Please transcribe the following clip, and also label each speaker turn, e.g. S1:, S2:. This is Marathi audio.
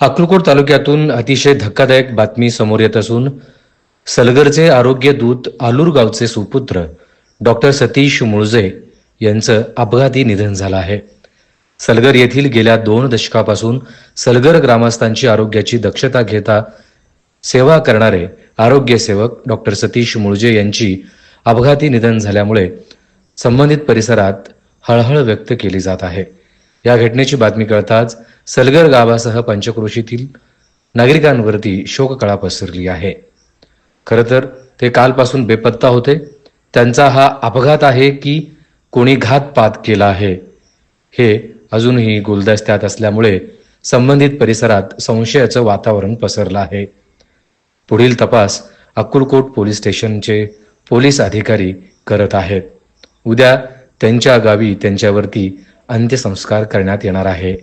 S1: अक्कलकोट तालुक्यातून अतिशय धक्कादायक बातमी समोर येत असून सलगरचे आरोग्य दूत आलूर गावचे सुपुत्र डॉक्टर सतीश मुळजे यांचं अपघाती निधन झालं आहे. सलगर येथील गेल्या दोन दशकापासून सलगर ग्रामस्थांची आरोग्याची दक्षता घेता सेवा करणारे आरोग्य सेवक डॉक्टर सतीश मुळजे यांची अपघाती निधन झाल्यामुळे संबंधित परिसरात हळहळ व्यक्त केली जात आहे. या घटनेची बातमी कळताच सलगर गावासह पंचक्रोशीतील नागरिकांवरती शोककळा पसरली आहे. खरं तर ते कालपासून बेपत्ता होते. त्यांचा हा अपघात आहे की कोणी घातपात केला आहे? हे अजूनही गुलदस्त्यात असल्यामुळे संबंधित परिसरात संशयाचं वातावरण पसरलं आहे. पुढील तपास अक्कलकोट पोलीस स्टेशनचे पोलीस अधिकारी करत आहेत. उद्या त्यांच्या गावी त्यांच्यावरती अंत्यसंस्कार करण्यात येणार आहे.